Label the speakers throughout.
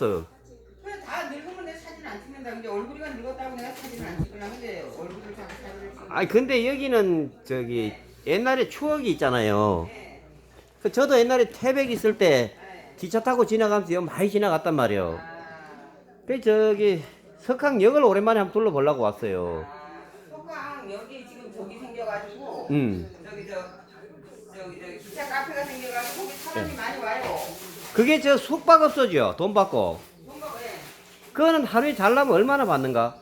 Speaker 1: 늙었어.
Speaker 2: 그래 다 늙으면 내 사진 안 찍는다. 근데 얼굴이가 늙었다고 내가 사진을 안 찍으려 근데 얼굴을 자꾸 사진을 찍는.
Speaker 1: 아니 근데 여기는 저기 옛날에 추억이 있잖아요.
Speaker 2: 네.
Speaker 1: 그 저도 옛날에 태백 있을 때
Speaker 2: 네.
Speaker 1: 기차 타고 지나가면서 여기 많이 지나갔단 말이에요.
Speaker 2: 아,
Speaker 1: 그 저기 석항역을 오랜만에 한번 둘러보려고 왔어요.
Speaker 2: 아, 소강 여기 지금 저기 생겨가지고
Speaker 1: 음.
Speaker 2: 저기 저 저기 저 기차 카페가 생겨가지고 거기 사람이
Speaker 1: 네.
Speaker 2: 많이.
Speaker 1: 그게 저 숙박업소죠. 돈 받고. 그거는 하루에 잘라면 얼마나 받는가?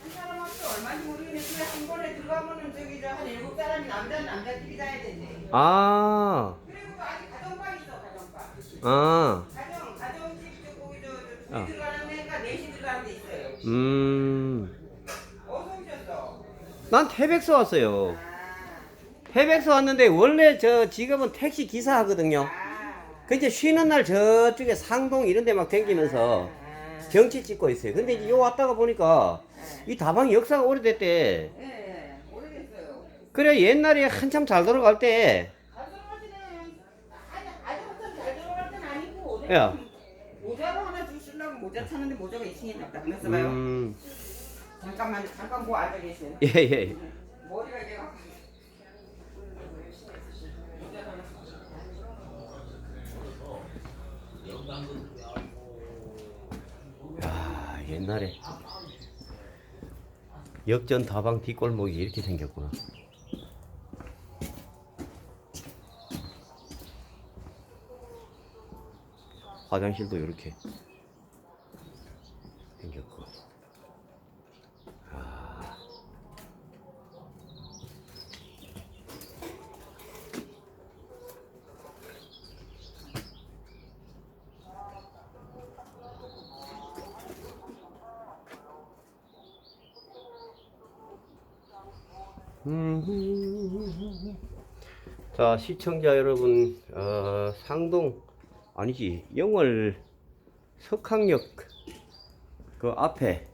Speaker 2: 한 사람 앞에 얼마인지 모르겠는데 한 번에 들어가면은 저기 저 한 일곱 사람이 남자는 남자끼리 자야 된대.
Speaker 1: 아,
Speaker 2: 그리고 또 아직 가정방 있어 가정방.
Speaker 1: 아,
Speaker 2: 가정 가정집 저 거기 저, 저
Speaker 1: 어.
Speaker 2: 둘이 들어가는 데가 넷이 들어가는 데 있어요.
Speaker 1: 음.
Speaker 2: 어디서 오셨어?
Speaker 1: 난 태백서 왔어요.
Speaker 2: 아,
Speaker 1: 태백서 왔는데 원래 저 지금은 택시 기사 하거든요.
Speaker 2: 아,
Speaker 1: 그 이제 쉬는 날 저쪽에 상동 이런 데 막 댕기면서
Speaker 2: 아,
Speaker 1: 경치 찍고 있어요. 근데 이제 요 왔다가 보니까 이 다방이 역사가 오래됐대.
Speaker 2: 예, 예, 오래됐어요.
Speaker 1: 그래 옛날에 한참 잘 돌아갈 때
Speaker 2: 잘 들어가지네. 아니, 아주 한참 잘 들어갈 땐 아니고.
Speaker 1: 야.
Speaker 2: 모자로 하나 주시려고 모자 찾는데 모자가 2층에 있나 보다. 그래서 봐요.
Speaker 1: 음,
Speaker 2: 잠깐만, 잠깐 뭐 앉아 계세요.
Speaker 1: 예, 예.
Speaker 2: 머리가 이제
Speaker 1: 야, 옛날에 역전 다방 뒷골목이 이렇게 생겼구나. 화장실도 이렇게 생겼고. 아. 음. 자 시청자 여러분 어, 상동 아니지 영월 석항역 그 앞에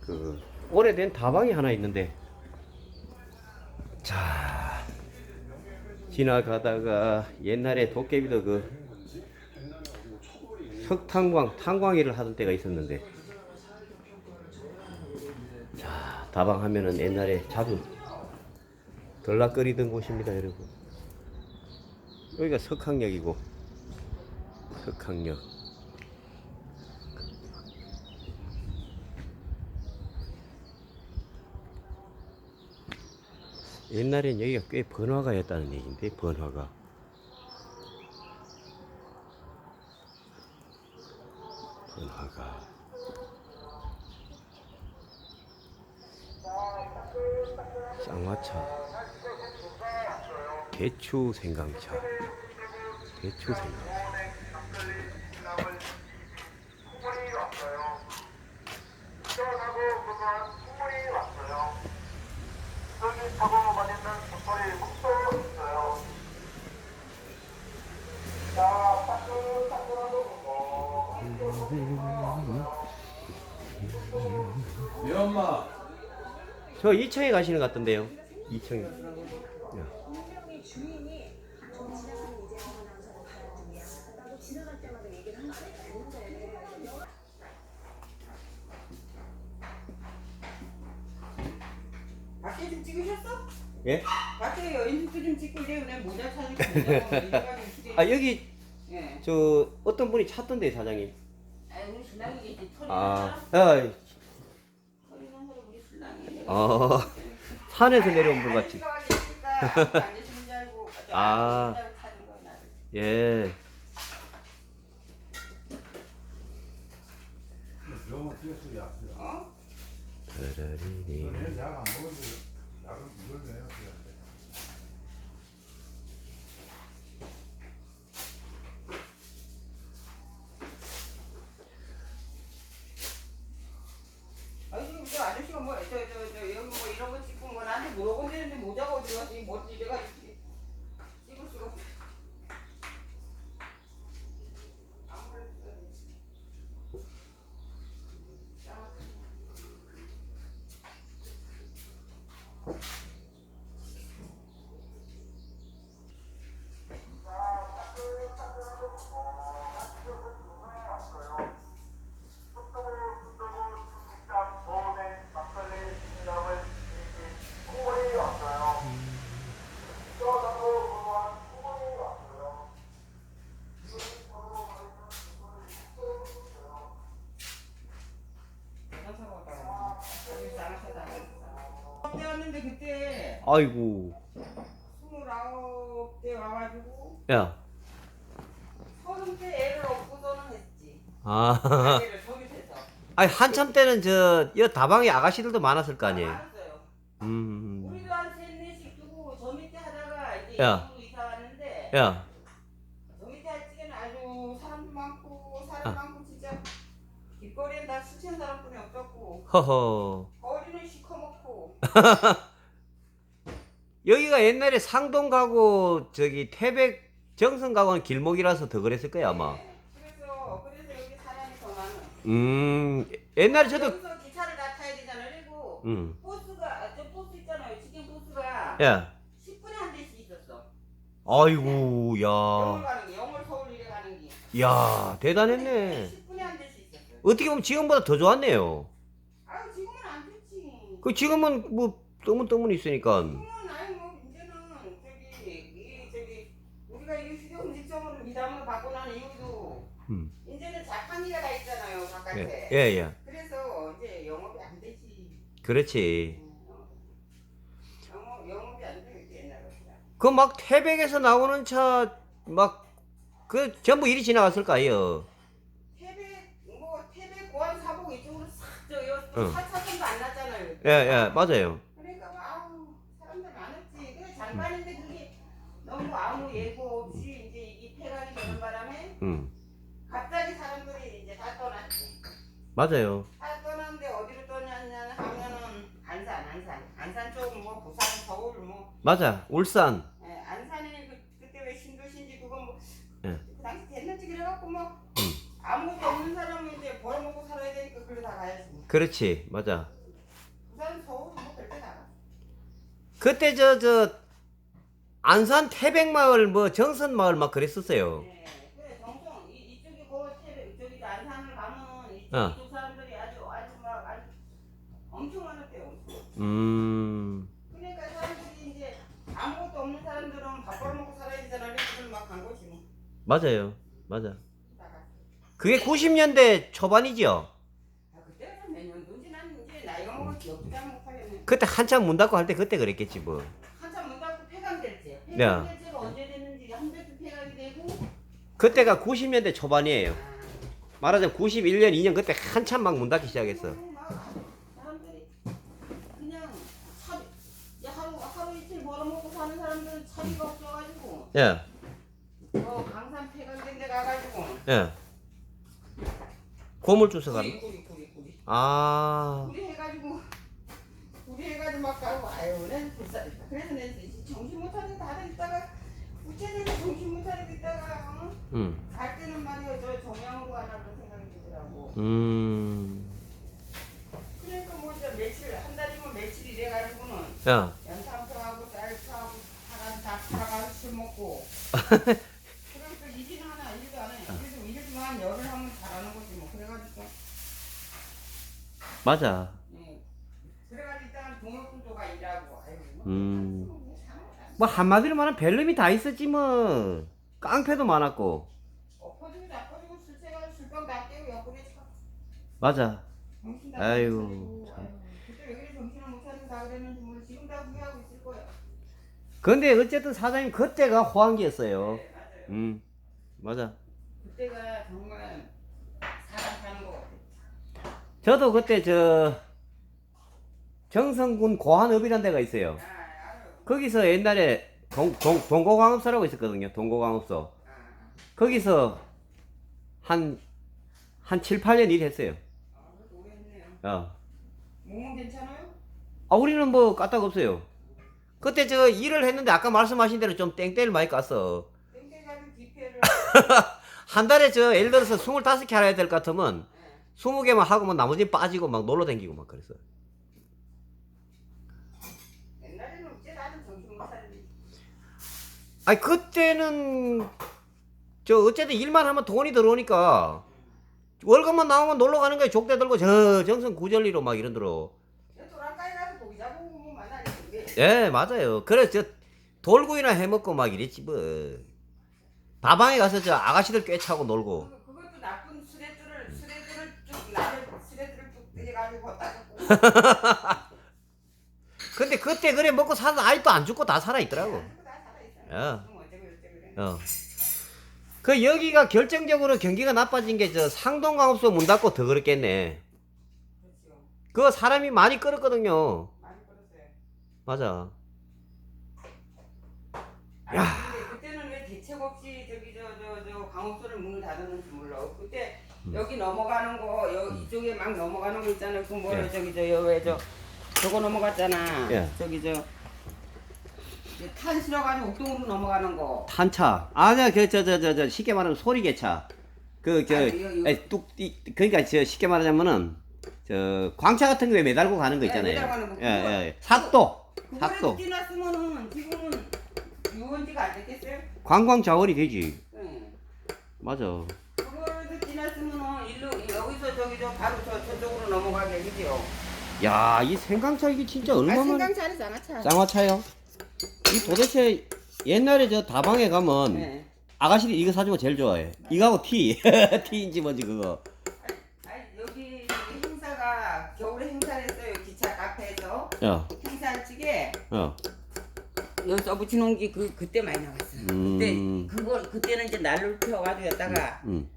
Speaker 1: 그 오래된 다방이 하나 있는데 자 지나가다가 옛날에 도깨비도 그 석탄광 탄광일을 하던 때가 있었는데 자 다방 하면은 옛날에 자주 들락거리던 곳입니다 여러분. 여기가 석항역이고 석항역. 옛날엔 여기가 꽤 번화가였다는 얘기인데 번화가. 번화가. 쌍화차 대추 생강차. 대추 생강차
Speaker 3: 네 엄마.
Speaker 1: 저 2층에 가시는 것 같던데요. 2층에.
Speaker 4: 분명히 주인이 좀 지나가는 이재성 아나운서를 바라보냐 나도 지나갈 때마다 얘기를 하는 거였는데
Speaker 2: 밖에 좀 찍으셨어?
Speaker 1: 예?
Speaker 2: 밖에 여인숙도 좀 찍고 이제 그냥 모자 찾으니까 모자가
Speaker 1: 아 여기
Speaker 2: 예.
Speaker 1: 저 어떤 분이 찾던데 사장님
Speaker 2: 아 우리 신랑이겠지. 털이
Speaker 1: 아,
Speaker 2: 나.
Speaker 1: 아,
Speaker 2: 털이 난 사람 우리 신랑이.
Speaker 1: 아 산에서 내려온 분 같이. 아. 예
Speaker 3: 병원 뛰었어
Speaker 1: 어리리.
Speaker 3: 약안 먹어도 약은 이걸 내야 돼
Speaker 2: 아니 지금 저 아저씨가 뭐 저 저 저 여기 뭐 이런 거 찍고 뭐 나한테 물어본다는데 모자가 어디 갔어? 이 머리 이래가지고 찍을 수가 없어. 있었는데 그때
Speaker 1: 아이고.
Speaker 2: 스물아홉 대 와가지고
Speaker 1: 야.
Speaker 2: 서른 대 애를 얻고서는 했지.
Speaker 1: 아.
Speaker 2: 애를.
Speaker 1: 아니 한참 때는 저, 여 다방에 아가씨들도 많았을 거 아니에요.
Speaker 2: 많았어요.
Speaker 1: 음.
Speaker 2: 우리도 한 셋, 넷씩 두고 저 밑에 하다가 이제
Speaker 1: 야.
Speaker 2: 이쪽으로 이사 왔는데
Speaker 1: 야.
Speaker 2: 저 밑에 할 적에는 아주 사람도 많고 사람
Speaker 1: 아.
Speaker 2: 많고 진짜 길거리엔 다술 취한 사람뿐이 없었고
Speaker 1: 허허.
Speaker 2: 거리는 시커멓고
Speaker 1: 여기가 옛날에 상동 가고 저기 태백 정선 가고는 길목이라서 더 그랬을 거야 아마.
Speaker 2: 네. 그래서 그래서 여기 사람이 더 많아.
Speaker 1: 음. 옛날에 저도
Speaker 2: 여기서 기차를 다 타야 되잖아. 그리고
Speaker 1: 음.
Speaker 2: 버스가 아, 저 버스 있잖아요. 지금 버스가
Speaker 1: 야.
Speaker 2: 10분에 한 대씩 있었어.
Speaker 1: 아이고
Speaker 2: 영월
Speaker 1: 야.
Speaker 2: 가는 게 영월 서울 이래 가는 게.
Speaker 1: 야, 대단했네.
Speaker 2: 10분에 한 대씩 있었어요.
Speaker 1: 어떻게 보면 지금보다 더 좋았네요.
Speaker 2: 아 지금은 안 좋지.
Speaker 1: 그 지금은 뭐 떠문떠문 있으니까.
Speaker 2: 지금은 아니 뭐 이제는 저기 이 저기 우리가 이 휴대폰 직정으로 미담을 받고 난 이후도
Speaker 1: 음.
Speaker 2: 이제는 자판기가 다 있잖아요
Speaker 1: 예. 예, 예.
Speaker 2: 그래서 이제 영업이 안 되지.
Speaker 1: 그렇지.
Speaker 2: 영업 영업이 안 돼. 옛날에.
Speaker 1: 그막 태백에서 나오는 차 막 그 전부 일이 지나갔을 거 아니에요.
Speaker 2: 태백 뭐 태백 고안 사복 이쪽으로 싹저
Speaker 1: 응.
Speaker 2: 사차선도 안 났잖아요.
Speaker 1: 예, 예, 맞아요.
Speaker 2: 그러니까 뭐 아우 사람들 많았지. 그 장관인데 그게 너무 아무 예고 없이 이제 이 폐간이 되는 바람에
Speaker 1: 음.
Speaker 2: 갑자기 사람들이 이제 다 떠났지.
Speaker 1: 맞아요.
Speaker 2: 다 떠났는데 어디로 떠났냐 하면은 안산, 안산, 안산 쪽뭐 부산, 서울 뭐
Speaker 1: 맞아. 울산.
Speaker 2: 예, 그, 그때 왜 신도시인지 그거 뭐
Speaker 1: 예.
Speaker 2: 그 당시 됐는지 그래갖고 뭐
Speaker 1: 음.
Speaker 2: 아무것도 없는 사람은 이제 벌어먹고 살아야 되니까 글로 다 가야지. 뭐.
Speaker 1: 그렇지. 맞아.
Speaker 2: 부산, 서울 뭐 다.
Speaker 1: 그때 저 저 안산 태백마을 뭐 정선마을 막 그랬었어요.
Speaker 2: 네, 그래 정성 이 이쪽이 그 태백 저기 안산을 가면 이쪽,
Speaker 1: 어
Speaker 2: 사람들이 아주 아주 막 아주 엄청 많았대요. 엄청.
Speaker 1: 음.
Speaker 2: 그러니까 사람들이 이제 아무것도 없는 사람들은 밥 벌어먹고 살아야 되잖아. 그래서 막간 거지 뭐.
Speaker 1: 맞아요. 맞아. 그게 90년대 초반이죠.
Speaker 2: 아 그때가 몇 년도인지 난 이제 나이가 먹어 기억도 잘 못하겠네.
Speaker 1: 그때 한참 문 닫고 할 때 그때 그랬겠지 뭐.
Speaker 2: 한참 문 닫고 폐강될지.
Speaker 1: 네.
Speaker 2: 폐강될지가 언제 됐는지 한 대도 폐강이 되고.
Speaker 1: 그때가 90년대 초반이에요.
Speaker 2: 아,
Speaker 1: 말하자면 91년, 2년 그때 한참 막 문 닫기 시작했어.
Speaker 2: 막 사람들이 그냥 차, 이제 하루 하루 이틀 벌어먹고 사는 차비가 없어가지고
Speaker 1: 예,
Speaker 2: 뭐 강산 폐강된 데 가가지고.
Speaker 1: 예. 고물주서 가는.
Speaker 2: 구리 구리 구리 구리.
Speaker 1: 아,
Speaker 2: 구리 해가지고 구리 해가지고 막 가고 아유 그래서 내 정신 못 차리고 다들 있다가 우체국에 정신 못 차리고 있다가 어?
Speaker 1: 음,
Speaker 2: 갈 때는 말이야 저 정양으로 그런 생각이 들더라고.
Speaker 1: 음,
Speaker 2: 그러니까 뭐 이제 며칠 한 달이면 며칠 이래가지고는
Speaker 1: 야,
Speaker 2: 연탄포하고 쌀포하고 사람 다 팔아가지고 술 먹고 그럼 또 일이나 하나 일도 안 해. 일도 일도만 열을 하면 잘하는 거지 뭐 그래가지고
Speaker 1: 맞아.
Speaker 2: 예. 그래가지고 일단 동물분도가 일하고 아이고 뭐
Speaker 1: 음.
Speaker 2: 뭐 참,
Speaker 1: 뭐 한마디로 말하면 별놈이 다 있었지 뭐. 깡패도 많았고.
Speaker 2: 엎어지고 나빠지고 술 채가지고 술병 다 깨고 옆구리에 차
Speaker 1: 맞아.
Speaker 2: 정신 다
Speaker 1: 아이고, 참.
Speaker 2: 아이고. 그때 왜 그래 정신을 못 차리고 다 그랬는지 모르 지금 다 후회하고 있을 거야
Speaker 1: 근데 어쨌든 사장님 그때가 호황기였어요.
Speaker 2: 네, 맞아요
Speaker 1: 음, 맞아.
Speaker 2: 그때가 정말 사람 사는 거 같아
Speaker 1: 저도 그때 저 정성군 고한읍이라는 데가 있어요.
Speaker 2: 아 알아요
Speaker 1: 거기서 옛날에 동, 동, 동고광업소라고 있었거든요. 동고광업소.
Speaker 2: 아,
Speaker 1: 거기서 한, 한 7, 8년 일했어요.
Speaker 2: 아 그래도 오래 했네요
Speaker 1: 어.
Speaker 2: 몸은 괜찮아요?
Speaker 1: 아, 우리는 뭐 까딱 없어요. 그때 저 일을 했는데 아까 말씀하신 대로 좀 땡땡을 많이 깠어. 한 달에 저 예를 들어서 25개 하야 될 것 같으면
Speaker 2: 네.
Speaker 1: 20개만 하고 뭐 나머지 빠지고 막 놀러 다니고 막 그랬어. 아니, 그때는 저 어쨌든 일만 하면 돈이 들어오니까 월급만 나오면 놀러 가는 거야. 족대 들고 저 정선 구절리로 막 이런더러.
Speaker 2: 도랑가에 가서 고기 잡고 뭐 만나는 게
Speaker 1: 예, 맞아요. 그래, 저, 돌구이나 해먹고 막 이랬지, 뭐. 다방에 가서 저 아가씨들 꿰차고 놀고.
Speaker 2: 그- 그것도 나쁜 수레들을 수레들을 쭉 나를 수레들을 쭉 때려가지고 걷다 고
Speaker 1: 근데 그때 그래 먹고 살아 아직도 안 죽고 다 살아 있더라고.
Speaker 2: 다 살아있어.
Speaker 1: 어.
Speaker 2: 뭐 어쩌고 저쩌고 그래.
Speaker 1: 어. 그 여기가 결정적으로 경기가 나빠진 게 저 상동강업소 문 닫고 더 그렇겠네.
Speaker 2: 그렇죠.
Speaker 1: 그 사람이 많이 끌었거든요. 맞아.
Speaker 2: 아니, 근데 그때는 왜 대책 없이 저기 저 저 저 강업소를 문을 닫았는지 몰라. 그때 여기 넘어가는 거 여기 이쪽에 막 넘어가는 거 있잖아요. 그 뭐야
Speaker 1: 예.
Speaker 2: 저기 저왜저 저거 넘어갔잖아.
Speaker 1: 예.
Speaker 2: 저기 저. 탄 실어가지고 옥동으로 넘어가는 거.
Speaker 1: 탄차. 아니야, 그저 저저저 쉽게 말하면 소리 개차. 그저
Speaker 2: 아.
Speaker 1: 뚝 그러니까 저 쉽게 말하자면은 저 광차 같은 거에 매달고 가는 거
Speaker 2: 네,
Speaker 1: 있잖아요.
Speaker 2: 거.
Speaker 1: 예, 예. 삭도.
Speaker 2: 그거라도
Speaker 1: 삭도.
Speaker 2: 뛰났으면은 지금은 유원지가 안 됐겠어요?
Speaker 1: 관광 자원이 되지.
Speaker 2: 응.
Speaker 1: 맞아.
Speaker 2: 그거라도 뛰났으면은 일로 여기서 저기 저 바로 저 저쪽으로 넘어가게 그지요?
Speaker 1: 야, 이 생강차 이게 진짜
Speaker 2: 아
Speaker 1: 얼마만
Speaker 2: 생강차는 차.
Speaker 1: 쌍화차요? 이 도대체 옛날에 저 다방에 가면
Speaker 2: 네.
Speaker 1: 아가씨들이 이거 사주고 제일 좋아해. 이거하고 티. 티인지 뭔지 그거.
Speaker 2: 아니 여기 행사가 겨울에 행사를 했어요 기차 카페에서
Speaker 1: 어,
Speaker 2: 행사 찍에
Speaker 1: 어.
Speaker 2: 여기 써붙이는 게 그 그때 많이 나갔어.
Speaker 1: 음.
Speaker 2: 그때 그걸 그때는 이제 난로를 피워가지고 여다가
Speaker 1: 음.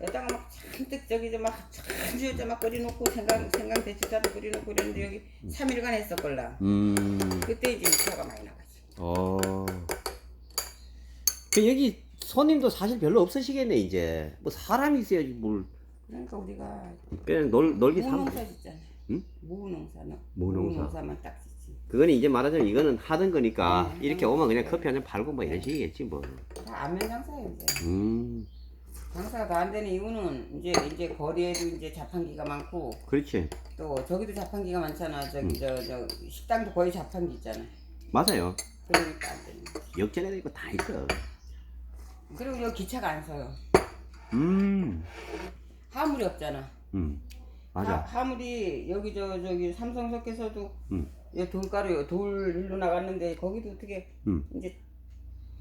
Speaker 2: 여다가 막 잔뜩 저기 저막 천주여자 막 끓여놓고 생강 생강 대추차도 끓여놓고 그랬는데 여기 3일간 했었걸라.
Speaker 1: 음.
Speaker 2: 그때 이제 기차가 많이 나갔어.
Speaker 1: 어. 그 여기 손님도 사실 별로 없으시겠네 이제. 뭐 사람이 있어야지 뭘.
Speaker 2: 그러니까 우리가
Speaker 1: 그냥 놀 놀기 삼.
Speaker 2: 무농사 짓잖아.
Speaker 1: 응?
Speaker 2: 무농사는
Speaker 1: 무농사.
Speaker 2: 무농사만 딱 짓 지.
Speaker 1: 그건 이제 말하자면 이거는 하던 거니까
Speaker 2: 네,
Speaker 1: 이렇게
Speaker 2: 네.
Speaker 1: 오면 그냥 커피 한 잔 팔고 뭐 이런 식이겠지 뭐.
Speaker 2: 다 안면 장사예요 이제.
Speaker 1: 음.
Speaker 2: 장사가 다안 되는 이유는 이제 이제 거리에도 이제 자판기가 많고
Speaker 1: 그렇지.
Speaker 2: 또 저기도 자판기가 많잖아.
Speaker 1: 음.
Speaker 2: 저기 저저 식당도 거의 자판기 있잖아.
Speaker 1: 맞아요.
Speaker 2: 그러니까 안 되는 거지.
Speaker 1: 역전에도 있고 다 있어.
Speaker 2: 그리고 여기 기차가 안 서요.
Speaker 1: 음.
Speaker 2: 화물이 없잖아.
Speaker 1: 음.
Speaker 2: 화,
Speaker 1: 맞아.
Speaker 2: 화물이 여기 저 저기 삼성석에서도
Speaker 1: 음.
Speaker 2: 이 돌가루 돌 일로 나갔는데 거기도 어떻게
Speaker 1: 음.
Speaker 2: 이제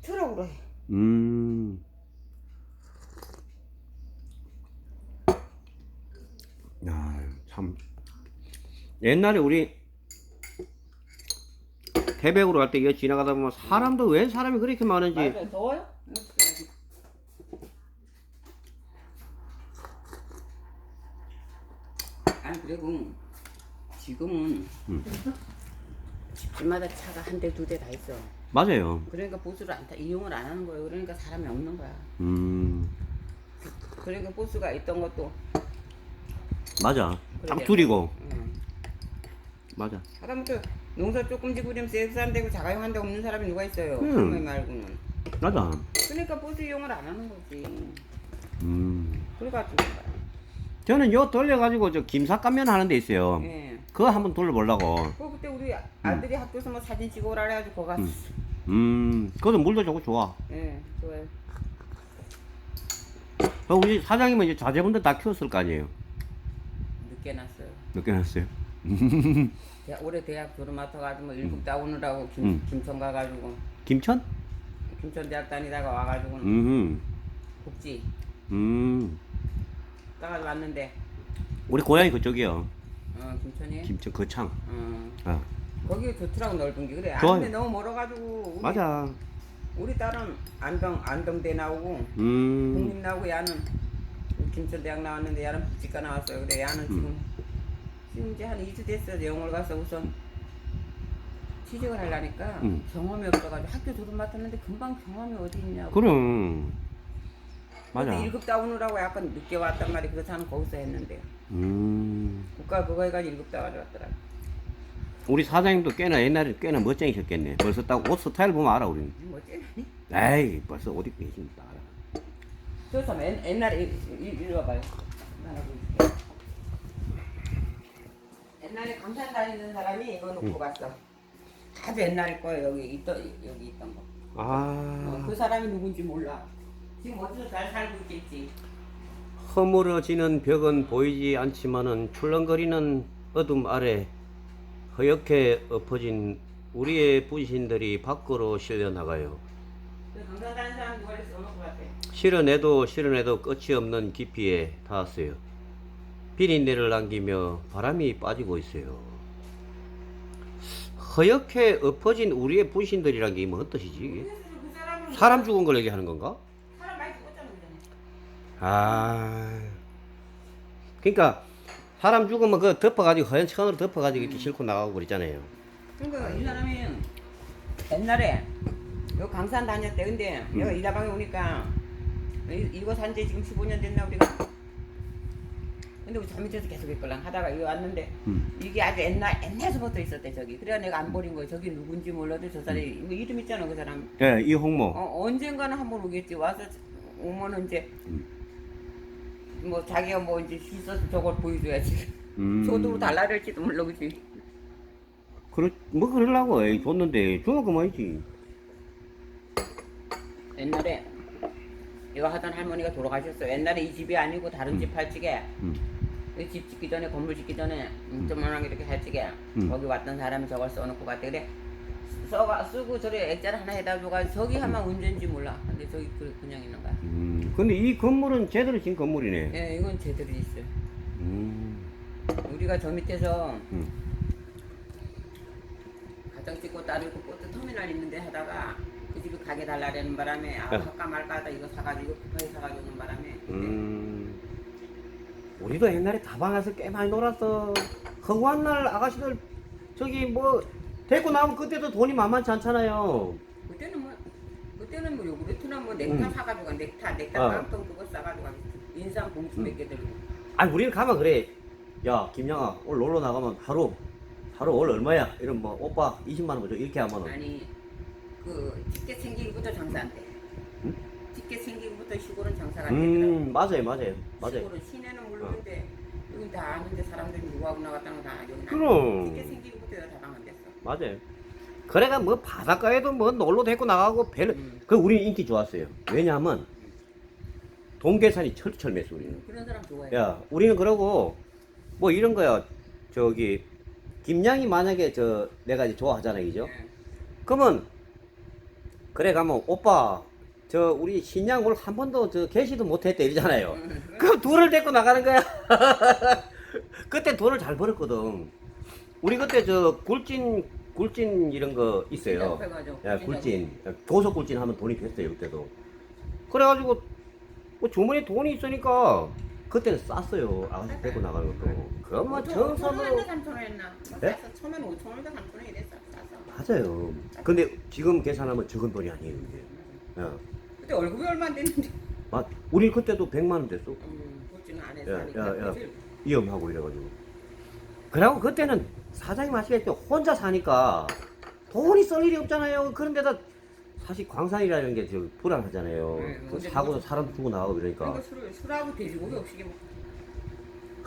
Speaker 2: 트럭으로 해.
Speaker 1: 음. 야, 참. 옛날에 우리 태백으로 갈 때 이거 지나가다 보면 사람도 왜 사람이 그렇게 많은지
Speaker 2: 맞아 더워요? 아니 그리고 지금은
Speaker 1: 음.
Speaker 2: 집집마다 차가 한 대 두 대 다 있어.
Speaker 1: 맞아요.
Speaker 2: 그러니까 보스를 안 타, 이용을 안 하는 거예요. 그러니까 사람이 없는 거야.
Speaker 1: 음.
Speaker 2: 그러니까 보스가 있던 것도
Speaker 1: 맞아. 줄이고.
Speaker 2: 음.
Speaker 1: 맞아.
Speaker 2: 하다못해 농사 조금 지고 그러면 세수 안 되고 자가용 한 대 없는 사람이 누가 있어요.
Speaker 1: 음.
Speaker 2: 할머니 말고는.
Speaker 1: 맞아.
Speaker 2: 그러니까 보스 이용을 안 하는 거지.
Speaker 1: 음.
Speaker 2: 그래가지고
Speaker 1: 저는 요 돌려가지고 저 김삿간면 하는 데 있어요.
Speaker 2: 예.
Speaker 1: 그거 한번 돌려보려고.
Speaker 2: 그 그때 우리 아들이 학교에서 뭐 사진 찍어 오라 그래가지고 거기 갔어.
Speaker 1: 음. 음. 그것도 물도 좋고 좋아.
Speaker 2: 예, 좋아요.
Speaker 1: 어, 우리 사장님은 이제 자제분들 다 키웠을 거 아니에요?
Speaker 2: 늦게 났어요.
Speaker 1: 몇 개 났어요?
Speaker 2: 대- 올해 대학 졸업 맡아가지고 뭐 일급 따오느라고 김,
Speaker 1: 음.
Speaker 2: 김천 가가지고
Speaker 1: 김천?
Speaker 2: 김천 대학 다니다가 와가지고 는
Speaker 1: 음.
Speaker 2: 국지
Speaker 1: 음.
Speaker 2: 따가지고 왔는데
Speaker 1: 우리 고향이 그쪽이요.
Speaker 2: 어 김천이
Speaker 1: 김천 거창.
Speaker 2: 어
Speaker 1: 아.
Speaker 2: 거기 좋더라고 넓은 게 그래.
Speaker 1: 좋아요.
Speaker 2: 아, 근데 너무 멀어가지고 우리,
Speaker 1: 맞아.
Speaker 2: 우리 딸은 안동 안동대 나오고
Speaker 1: 음.
Speaker 2: 국립 나오고 야는 김천 대학 나왔는데 야는 북지과 나왔어요. 그래 야는 지금 지금 이제 한 2주 됐어. 영월 가서 우선 취직을 하려니까
Speaker 1: 음.
Speaker 2: 경험이 없어가지고 학교 졸업 맡았는데 금방 경험이 어디 있냐고.
Speaker 1: 그럼. 맞아.
Speaker 2: 근데 1급 따오느라고 약간 늦게 왔단 말이 그래서 거기서 했는데
Speaker 1: 음.
Speaker 2: 국가 그거 해가지고 1급 따가지고 왔더라.
Speaker 1: 우리 사장님도 꽤나 옛날에 꽤나 멋쟁이셨겠네. 벌써 딱 옷 스타일 보면 알아, 우리는.
Speaker 2: 뭐지?
Speaker 1: 에이, 벌써 옷 입고 계시니까 알아.
Speaker 2: 저참 옛날에 이리 와봐요. 하나 보여줄게. 옛날에 강산 다니는 사람이 이거 놓고 갔어. 아주 옛날 거예요. 여기 있던 여기 있던 거. 어,
Speaker 1: 아.
Speaker 2: 그 사람이 누군지 몰라. 지금 어디서 잘 살고 있겠지.
Speaker 1: 허물어지는 벽은 보이지 않지만은 출렁거리는 어둠 아래 허옇게 엎어진 우리의 분신들이 밖으로 실려 나가요.
Speaker 2: 그 강산 다니는 사람 누가 이렇게 써놓고 갔대.
Speaker 1: 실어내도 실어내도 끝이 없는 깊이에 닿았어요. 비린내를 남기며 바람이 빠지고 있어요. 허옇게 엎어진 우리의 분신들이란 게 뭐 어떤 뜻이지
Speaker 2: 사람
Speaker 1: 죽은 걸 얘기하는 건가?
Speaker 2: 사람 많이 죽었잖아 그전에.
Speaker 1: 아 그러니까 사람 죽으면 그 덮어가지고 허연 천으로 덮어가지고 이렇게 싣고 나가고 그랬잖아요
Speaker 2: 그러니까 이 사람이 옛날에 요 강산 다녔대. 근데 내가
Speaker 1: 음.
Speaker 2: 이다방에 오니까 이, 이거 산지 지금 15년 됐나 우리가. 근데 우리 잘못해서 계속 했걸랑 하다가 이거 왔는데
Speaker 1: 음.
Speaker 2: 이게 아주 옛날 옛날서부터 있었대 저기. 그래야 내가 안 버린 거야. 저기 누군지 몰라도 저 사람이 뭐 이름 있잖아 그 사람.
Speaker 1: 예 이 홍모
Speaker 2: 어, 언젠가는 한번 오겠지. 와서 오면은 이제
Speaker 1: 음.
Speaker 2: 뭐 자기가 뭐 이제 씻어서 저걸 보여줘야지.
Speaker 1: 음.
Speaker 2: 저도 달라를지도 몰라 그지.
Speaker 1: 그러, 뭐 그러려고 에이, 줬는데 주면 그만이지
Speaker 2: 옛날에 이거 하던 할머니가 돌아가셨어. 옛날에 이 집이 아니고 다른 집 팔찌게
Speaker 1: 음.
Speaker 2: 이 집 짓기 전에 건물 짓기 전에 조만하게 이렇게 할찌게
Speaker 1: 음.
Speaker 2: 거기 왔던 사람이 저걸 써놓고 갔대. 그래 써가 쓰고 저리 액자를 하나 해다 줘가 저기 하면 언제인지 몰라. 근데 저기 그, 그냥 있는 거야.
Speaker 1: 음. 근데 이 건물은 제대로 지은 건물이네
Speaker 2: 예, 이건 제대로 있어. 요
Speaker 1: 음.
Speaker 2: 우리가 저 밑에서
Speaker 1: 음.
Speaker 2: 가정 찍고 딸 있고 꽃도 터미널 있는데 하다가 그 집이 가게 달라는 바람에 아
Speaker 1: 네.
Speaker 2: 할까 말까 하다 이거 사가지고 급하게 사가지고 오는 바람에
Speaker 1: 음. 우리도 옛날에 다방에서 꽤 많이 놀았어. 허구한 날 아가씨들 저기 뭐 데리고 나오면 그때도 돈이 만만치 않잖아요.
Speaker 2: 그때는 뭐 그때는 뭐 요구르트나 뭐 넥타
Speaker 1: 음.
Speaker 2: 사가지고 가, 넥타 넥타
Speaker 1: 어.
Speaker 2: 깡통 그거 싸가지고 가. 인삼 봉투 몇 개 들고
Speaker 1: 아니 우리는 가면 그래. 야 김양아 오늘 놀러 나가면 하루 하루 오늘 얼마야? 이런 뭐 오빠 20만 원 줘. 이렇게 하면은
Speaker 2: 아니 그 티켓 생기기부터 장사 안 돼.
Speaker 1: 음?
Speaker 2: 티켓 생기기부터 시골은 장사가 안 되더라고.
Speaker 1: 음 맞아요 맞아요 맞아요.
Speaker 2: 시골은 시내는 모르는데 여기 다 아는데 사람들이 누구하고 나갔다는 거다 여기
Speaker 1: 그럼.
Speaker 2: 티켓 생기기부터 다 방한됐어.
Speaker 1: 맞아요. 그래가 뭐 바닷가에도 뭐 놀러 데리고 나가고 배를
Speaker 2: 음.
Speaker 1: 그 우리 인기 좋았어요. 왜냐하면 동계산이 철철매수 우리는.
Speaker 2: 그런 사람 좋아해.
Speaker 1: 야, 우리는 그러고 뭐 이런 거야. 저기 김양이 만약에 저 내가 이제 좋아하잖아요, 그죠?
Speaker 2: 예.
Speaker 1: 그러면 그래 가면 오빠 저 우리 신양 오늘 한 번도 저 개시도 못했대 이러잖아요.
Speaker 2: 음,
Speaker 1: 그럼 둘을 데리고 나가는 거야. 그때 돈을 잘 벌었거든. 우리 그때 저 굴진 굴진 이런 거 있어요.
Speaker 2: 작업해가지고
Speaker 1: 야.
Speaker 2: 굴진
Speaker 1: 조석 굴진 하면 돈이 됐어요 그때도. 그래가지고 뭐 주머니에 돈이 있으니까 그때는 쌌어요 아가씨 데리고 나가는 것도. 그건
Speaker 2: 뭐원
Speaker 1: 정서도
Speaker 2: 했나 삼천 원 했나? 뭐
Speaker 1: 네?
Speaker 2: 처음에는 오천 원인가 삼천 원이 됐어. 싸서.
Speaker 1: 맞아요. 근데 지금 계산하면 적은 돈이 아니에요 이게. 야,
Speaker 2: 그때 월급이 얼마 안 됐는데.
Speaker 1: 맞. 우리 그때도 100만 원 됐어.
Speaker 2: 음, 굴지는 안 해서
Speaker 1: 야. 야, 야. 위험하고 이래가지고. 그래고 그때는 사장이 마시겠죠. 혼자 사니까 돈이 쓸 일이 없잖아요. 그런데다 사실 광산이라는 게저 불안하잖아요.
Speaker 2: 네,
Speaker 1: 그 사고도
Speaker 2: 누가-
Speaker 1: 사람 죽고 나가고
Speaker 2: 그러니까
Speaker 1: 이러니까.
Speaker 2: 술, 술하고 돼지고기 없이 뭐.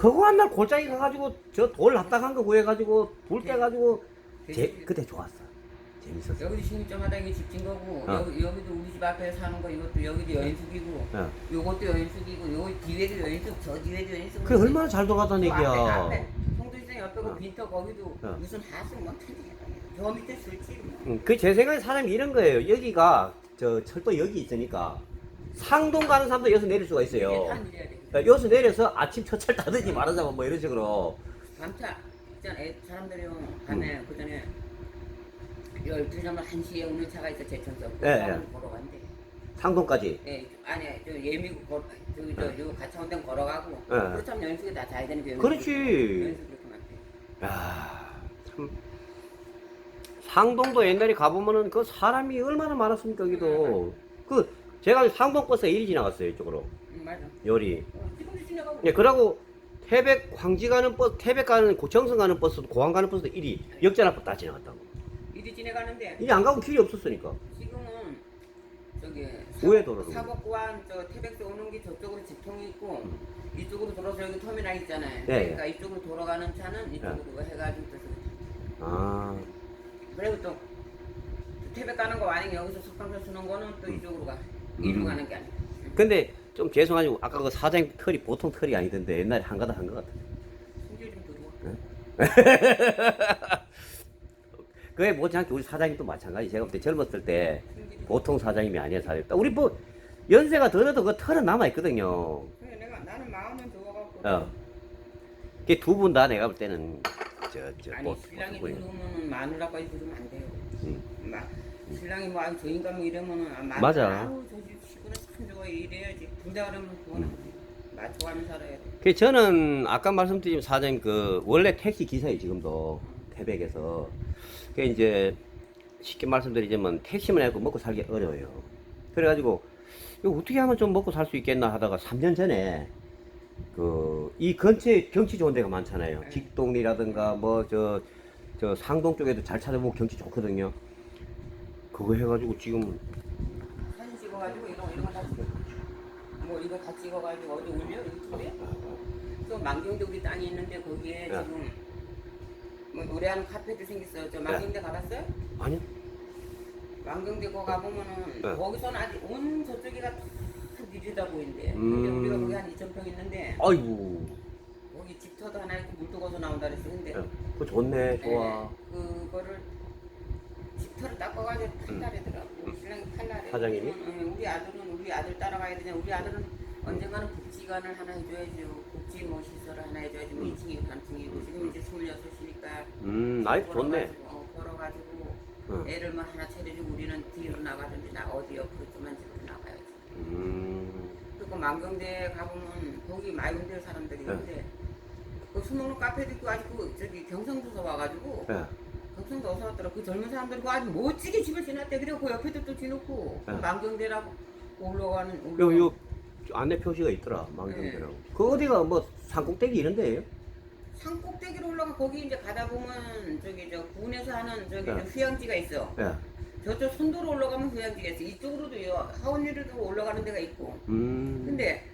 Speaker 1: 허구한 날 골짜기 가가지고 저 돌 납작한 거 구해가지고 돌 떼가지고 제,
Speaker 2: 돼지-
Speaker 1: 그때 좋았어. 재밌었어.
Speaker 2: 여기도 이게 집진 거고
Speaker 1: 어.
Speaker 2: 여기, 여기도 우리 집 앞에 사는 거 이것도 여기도 여인숙이고
Speaker 1: 야,
Speaker 2: 요것도 여인숙이고 요 뒤에도 여인숙 저 뒤에도 여인숙
Speaker 1: 그게 얼마나
Speaker 2: 잘저 앞에,
Speaker 1: 얘기야.
Speaker 2: 앞에 송도시장 옆에 그
Speaker 1: 어.
Speaker 2: 빈터 거기도
Speaker 1: 어.
Speaker 2: 무슨 하숙 뭐 천지야 저 밑에 술집 뭐.
Speaker 1: 응, 그제 생각에 사람이 이런 거예요. 여기가 저 철도 여기 있으니까 상동 가는 사람도 여기서 내릴 수가 있어요. 그러니까 여기서 내려서 아침 첫철 타든지 말하자면 뭐 이런 식으로.
Speaker 2: 밤차 있잖아 애, 사람들이 밤에 그 전에 12시면 1시에 오는 차가 있어 제천서 그
Speaker 1: 예,
Speaker 2: 사람은 걸어간대
Speaker 1: 상동까지.
Speaker 2: 예, 아니 저 예미고 걸, 저기 저요 가차원 땡 걸어가고
Speaker 1: 예.
Speaker 2: 그렇다면 연수에 다 자야 되는 게
Speaker 1: 그렇지.
Speaker 2: 많대
Speaker 1: 야, 참. 상동도 옛날에 가보면은 그 사람이 얼마나 많았습니까, 여기도. 그, 제가 상동 버스가 일이 지나갔어요, 이쪽으로.
Speaker 2: 응, 맞아
Speaker 1: 열이.
Speaker 2: 어, 지금도 지나가고
Speaker 1: 예, 그러고 태백, 광지 가는 버스, 태백 가는, 고- 정성 가는 버스도, 고항 가는 버스도 일이 역전 앞으로 다 지나갔다고.
Speaker 2: 일이 지나가는데
Speaker 1: 이게 안 가고 길이 없었으니까.
Speaker 2: 지금은 저기
Speaker 1: 우회 도로로.
Speaker 2: 사법고안 저 태백서 오는 게 저쪽으로 지통이 있고 이쪽으로 돌아서 여기 터미널 있잖아요.
Speaker 1: 네,
Speaker 2: 그러니까 이쪽으로 돌아가는 차는 이쪽으로 해가지고 또 저기.
Speaker 1: 아,
Speaker 2: 그리고 또 태백 가는 거 만약에 여기서 석방서 쓰는 거는 또 이쪽으로 가.
Speaker 1: 음.
Speaker 2: 이리로 가는 게 아니야.
Speaker 1: 근데 좀 죄송하지만 아까 그 사장 털이 보통 털이 아니던데 옛날에 한가다 한 것 같아.
Speaker 2: 숨질 좀 들어.
Speaker 1: 그게 못지않게 우리 사장님도 마찬가지. 제가 그때 젊었을 때. 보통 사장님이 아니야 살았다. 우리 뭐 연세가 더해도 그 털은 남아 있거든요.
Speaker 2: 그래 내가 나는 마음은 좋아갖고.
Speaker 1: 어. 그두 분 다 내가 볼 때는 저저
Speaker 2: 아니
Speaker 1: 뭐,
Speaker 2: 신랑이
Speaker 1: 뭐,
Speaker 2: 들어오면은 마누라까지 들으면 안 돼요.
Speaker 1: 음.
Speaker 2: 막 신랑이 뭐저 인간 뭐 이러면은 아, 마누라,
Speaker 1: 맞아.
Speaker 2: 아우 저집 식구는 참 좋아 이래야지. 둘다 그러면 그건 안 돼. 맞춰가면 살아야 돼.
Speaker 1: 그 저는 아까 말씀드린 사장님 그 원래 택시 기사예요 지금도 태백에서 그 이제 쉽게 말씀드리자면 택시만 해도 먹고 살기 어려워요. 그래가지고 이거 어떻게 하면 좀 먹고 살 수 있겠나 하다가 3년 전에 그 이 근처에 경치 좋은 데가 많잖아요.
Speaker 2: 네.
Speaker 1: 직동리라든가 뭐 저 저 상동 쪽에도 잘 찾아보면 경치 좋거든요. 그거 해가지고 지금
Speaker 2: 사진 찍어가지고 이런 이런 거다 찍어. 뭐 이거 다 찍어가지고 어디 올려 유튜브에? 또 만경대 우리 땅이 있는데 거기에
Speaker 1: 야.
Speaker 2: 지금 뭐 노래하는 카페도 생겼어요. 저 만경대 가봤어요?
Speaker 1: 아니
Speaker 2: 만경대 거 가보면은
Speaker 1: 네.
Speaker 2: 거기서는 아직 온 저쪽이가 다 느리다 보인대. 근데
Speaker 1: 음.
Speaker 2: 우리가 거기 한 2,000평 있는데
Speaker 1: 아이고
Speaker 2: 거기 집터도 하나 있고 물도 거서 나온다 그랬어. 근데
Speaker 1: 야, 그거 좋네 좋아.
Speaker 2: 네, 그거를 집터를 닦아가지고 팔라래더라고. 신랑이 팔라래.
Speaker 1: 음. 사장님이?
Speaker 2: 응, 우리 아들은 우리 아들 따라가야 되냐. 우리 아들은 언젠가는 복지관을 하나 해줘야죠. 복지 뭐 시설을 하나 해줘야지. 뭐 2층이고 3층이고 지금 이제 26이니까.
Speaker 1: 음 나이 좋네.
Speaker 2: 어, 걸어가지고
Speaker 1: 응.
Speaker 2: 애를 뭐 하나 차려주고 우리는 뒤로 나가든지 나 어디 옆으로 좀만 집으로 나가야지.
Speaker 1: 음.
Speaker 2: 그리고 만경대 가보면 거기 마용대 사람들이
Speaker 1: 네.
Speaker 2: 있는데 그 수목로 카페도 있고 아직 그 저기 경상도서 와가지고
Speaker 1: 예.
Speaker 2: 경상도 어서 왔더라 그 젊은 사람들 그 아주 멋지게 집을 지났대 그리고 그 옆에도 또 지놓고 그
Speaker 1: 네.
Speaker 2: 만경대라고 올라가는
Speaker 1: 요,
Speaker 2: 올라가는
Speaker 1: 요 안내 표시가 있더라 망경대라고. 그 어디가 뭐 산꼭대기 이런 데예요?
Speaker 2: 산 꼭대기로 올라가 거기 이제 가다 보면 저기 저 군에서 하는 저기
Speaker 1: 네.
Speaker 2: 저 휴양지가 있어
Speaker 1: 예.
Speaker 2: 저쪽 손도로 올라가면 휴양지가 있어 이쪽으로도 요 하원리로도 올라가는 데가 있고
Speaker 1: 음.
Speaker 2: 근데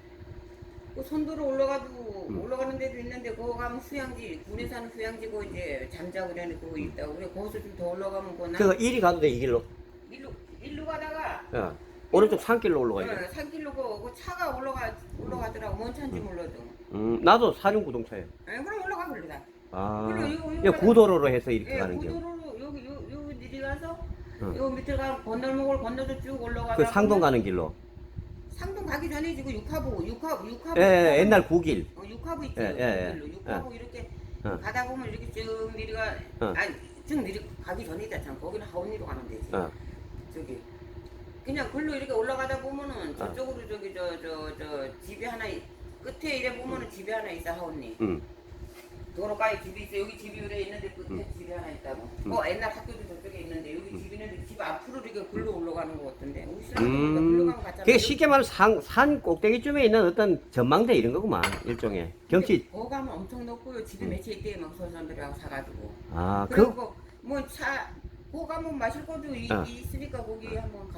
Speaker 2: 그 손도로 올라가도
Speaker 1: 음.
Speaker 2: 올라가는 데도 있는데 거기 가면 휴양지 군에 사는 휴양지고 이제 잠자고 그러는 거 있다고 그래 거기서 좀 더 올라가면 그나
Speaker 1: 그거 이리 가도 돼 이 길로.
Speaker 2: 일로 일로 가다가
Speaker 1: 예. 오른쪽 산길로 올라가야 돼.
Speaker 2: 어, 산길로 그, 그 차가 올라가 올라가더라고 뭔 차인지 몰라도
Speaker 1: 음. 나도 사륜 구동차예요.
Speaker 2: 에 그럼 올라가 볼래다
Speaker 1: 아.
Speaker 2: 그래, 요- 요
Speaker 1: 야
Speaker 2: 가다-
Speaker 1: 구도로로 해서 이렇게
Speaker 2: 예
Speaker 1: 가는 겨.
Speaker 2: 구도로 여기 요, 요 내려가서
Speaker 1: 응.
Speaker 2: 요 밑에 가 건널목을 건너서 쭉 올라가다
Speaker 1: 그 상동 가는 길로.
Speaker 2: 상동 가기 전에 지금 육하부 육하부 육하부
Speaker 1: 예, 예, 옛날 구길.
Speaker 2: 어, 육하부 있죠.
Speaker 1: 예, 예, 예.
Speaker 2: 길로 육하부 이렇게
Speaker 1: 어.
Speaker 2: 가다 보면 이렇게 쭉 내려가
Speaker 1: 어.
Speaker 2: 아니 쭉 내려 가기 전이다 참 거기는 하원리로 가는 데지.
Speaker 1: 어.
Speaker 2: 저기 그냥 글로 이렇게 올라가다 보면은
Speaker 1: 어.
Speaker 2: 저쪽으로 저기 저 저 저 집이 하나 있- 끝에 이래 보면은 집이 하나 있어 하원리.
Speaker 1: 음.
Speaker 2: 도로가에 집이 있어 여기 집이 이래 있는데 끝에 집이 하나 있다고.
Speaker 1: 음.
Speaker 2: 어 옛날 학교도 저쪽에 있는데 여기 집 있는데 집 앞으로 이렇게 글로 올라가는 거 같던데. 우리 신랑이
Speaker 1: 음.
Speaker 2: 글로 가면 갔잖아.
Speaker 1: 그게 쉽게 말하면 산, 산 꼭대기쯤에 있는 어떤 전망대 이런 거구만 일종의 경치.
Speaker 2: 거기 가면 엄청 높고요. 집이 몇채 있대 막 서산들이랑 사가지고.
Speaker 1: 아 그.
Speaker 2: 그리고 뭐차 거기 가면 마실 것도 이-
Speaker 1: 어.
Speaker 2: 있으니까 거기 한번 가.